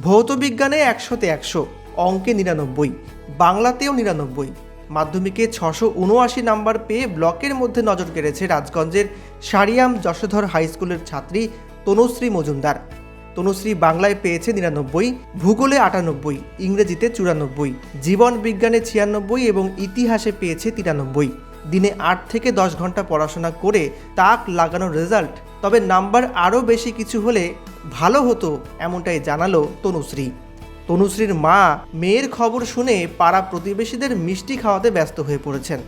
ভৌত বিজ্ঞানে একশোতে একশো, অঙ্কে নিরানব্বই, বাংলাতেও নিরানব্বই। মাধ্যমিকে ছশো উনআশি নাম্বার পেয়ে ব্লকের মধ্যে নজর কেড়েছে রাজগঞ্জের সারিয়াম যশোধর হাই স্কুলের ছাত্রী তনুশ্রী মজুমদার। তনুশ্রী বাংলায় পেয়েছে নিরানব্বই, ভূগোলে আটানব্বই, ইংরেজিতে চুরানব্বই, জীবন বিজ্ঞানে ছিয়ানব্বই এবং ইতিহাসে পেয়েছে তিরানব্বই। দিনে আট থেকে দশ ঘণ্টা পড়াশোনা করে তাক লাগানো রেজাল্ট তবে নাম্বার আরও বেশি কিছু হলে ভালো হতো এমনটাই জানালো তনুশ্রী। তনুশ্রীর মা মেয়ের খবর শুনে পাড়া প্রতিবেশীদের মিষ্টি খাওয়াতে ব্যস্ত হয়ে পড়েছেন।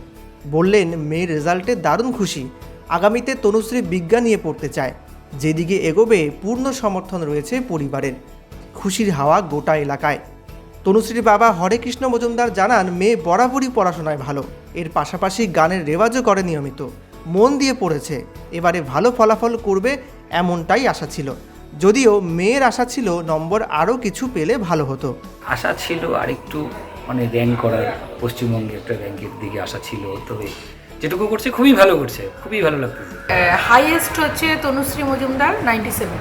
বললেন, মেয়ের রেজাল্টে দারুণ খুশি। আগামীতে তনুশ্রী বিজ্ঞান নিয়ে পড়তে চায়। যেদিকে এগোবে, পূর্ণ সমর্থন রয়েছে পরিবারের। খুশির হাওয়া গোটা এলাকায়। তনুশ্রীর বাবা হরে কৃষ্ণ মজুমদার জানান, মেয়ে বরাবরই পড়াশোনায় ভালো। এর পাশাপাশি গানের রেওয়াজও করে নিয়মিত। মন দিয়ে পড়েছে এবারে ভালো ফলাফল করবে এমনটাই আশা ছিল। যদিও মেয়ের আশা ছিল নম্বর আরও কিছু পেলে ভালো হতো। আশা ছিল আরেকটু মানে র্যাঙ্ক করার পশ্চিমবঙ্গে একটা র্যাঙ্কের দিকে আশা ছিল তবে যেটুকু করছে খুবই ভালো করছে খুবই ভালো লাগতেছে হাইয়েস্ট হচ্ছে তনুশ্রী মজুমদার নাইনটি সেভেন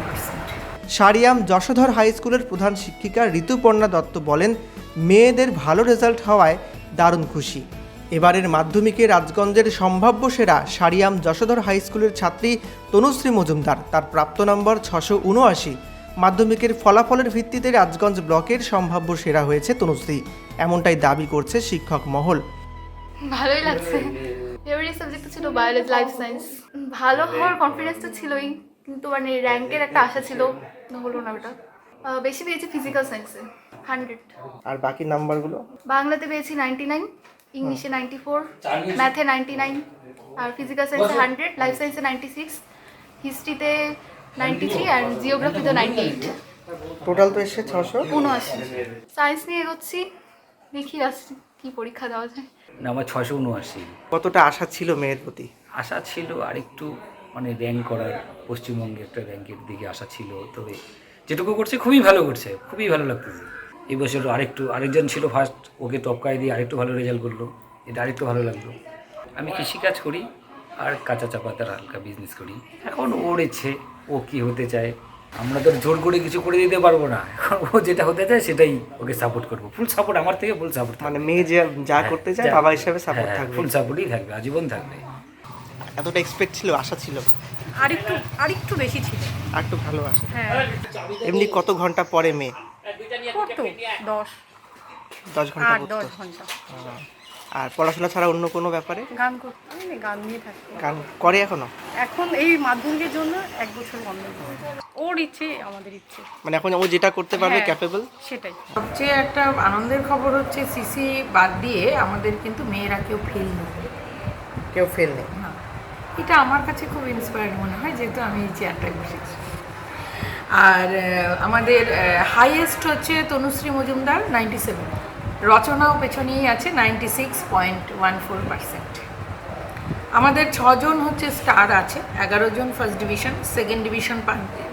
সারিয়াম যশোধর হাই স্কুলের প্রধান শিক্ষিকা ঋতুপর্ণা দত্ত বলেন মেয়েদের ভালো রেজাল্ট হওয়ায় দারুণ খুশি। এবারের মাধ্যমিকে রাজগঞ্জের সম্ভাব্য সেরা সারিয়াম যশোধর হাই স্কুলের ছাত্রী তনুশ্রী মজুমদার তার প্রাপ্ত নম্বর ছশো উনআশি। মাধ্যমিকের ফলাফলের ভিত্তিতে রাজগঞ্জ ব্লকের সম্ভাব্য সেরা হয়েছে তনুশ্রী। এমনটাই দাবি করছে শিক্ষক মহল। ভালোই লাগছে। ফেভারিট সাবজেক্ট ছিল বায়োলজি লাইফ সায়েন্স ভালো হওয়ার কনফিডেন্স তো ছিলই কিন্তু মানে র্যাঙ্কের একটা আশা ছিল। হলো না ওটা। বেশি পেয়েছি ফিজিক্যাল সায়েন্সে হান্ড্রেড আর বাকি নাম্বারগুলো বাংলাতে পেয়েছি নাইনটি নাইন ইংলিশে নাইনটি ফোর ম্যাথে নাইনটি নাইন আর ফিজিক্যাল সায়েন্সে হান্ড্রেড লাইফ সায়েন্সে নাইনটি সিক্স হিস্ট্রিতে নাইনটি থ্রি আর জিওগ্রাফিতে নাইনটি এইট টোটাল তো এসে ছশো? উনআশি। সায়েন্স নিয়ে এগোচ্ছি দেখি লাস্ট কি পরীক্ষা দেওয়া যায়। না, আমার ছশো উনআশি। কতটা আশা ছিল মেয়ের প্রতি? আশা ছিল আর একটু মানে র্যাঙ্ক করার পশ্চিমবঙ্গে একটা র্যাঙ্কের দিকে আশা ছিল। তবে যেটুকু করছে খুবই ভালো করছে খুবই ভালো লাগতেছে। এই বছর আরেকটু আরেকজন ছিল ফার্স্ট ওকে টপকায় দিয়ে আরেকটু ভালো রেজাল্ট করল। এটা আরেকটু ভালো লাগল। আমি কৃষিকাজ করি আর কাঁচা চাপাতার হালকা বিজনেস করি। এখন ওর ইচ্ছে ও কি হতে চায়? আমরা তো জোর করে কিছু করে দিতে পারব না। এখন ও যেটা হতে চায় সেটাই ওকে সাপোর্ট করব। ফুল সাপোর্ট আমার থেকে ফুল সাপোর্ট মানে মেয়ে যে যা করতে চায় বাবা হিসাবে সাপোর্ট থাকবে। ফুল সাপোর্টই থাকবে আজীবন থাকবে। এতটা এক্সপেক্ট ছিল আশা ছিল? আরেকটু আরেকটু বেশি ছিল। আর একটু ভালো আশা হ্যাঁ। এমনি কত ঘণ্টা পরে মেয়ে? করতো দশ। দশ ঘণ্টা আট দশ ঘণ্টা। আর পড়াশোনা ছাড়া অন্য কোনো ব্যাপারে? গান করতো মানে গান নিয়ে থাকতো গান করে এখনও? এখন এই মাধ্যমিকের জন্য এক বছর বন্ধ ওর ইচ্ছে আমাদের ইচ্ছে। মানে এখন ও যেটা করতে পারবে হ্যাঁ। ক্যাপেবল সেটাই। সবচেয়ে একটা আনন্দের খবর হচ্ছে সিসি বাদ দিয়ে আমাদের কিন্তু মেয়েরা কেউ ফেল নেই। কেউ ফেল নেই? এটা আমার কাছে খুব ইন্সপায়ার্ড মনে হয় যেহেতু আমি এই চেয়ারটায় বসেছি। আর আমাদের হাইয়েস্ট হচ্ছে তনুশ্রী মজুমদার নাইনটি সেভেন রচনাও পেছনেই আছে ninety six point one four percent আমাদের ছজন হচ্ছে স্টার আছে, এগারো জন ফার্স্ট ডিভিশন সেকেন্ড ডিভিশন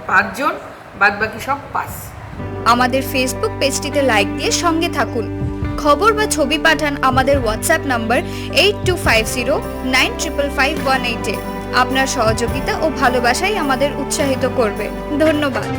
পাঁচজন বাদ বাকি সব পাস আমাদের ফেসবুক পেজটিতে লাইক দিয়ে সঙ্গে থাকুন। খবর বা ছবি পাঠান আমাদের WhatsApp number eight two five zero nine triple five one এইটে আপনার সহযোগিতা ও ভালোবাসাই আমাদের উৎসাহিত করবে। ধন্যবাদ।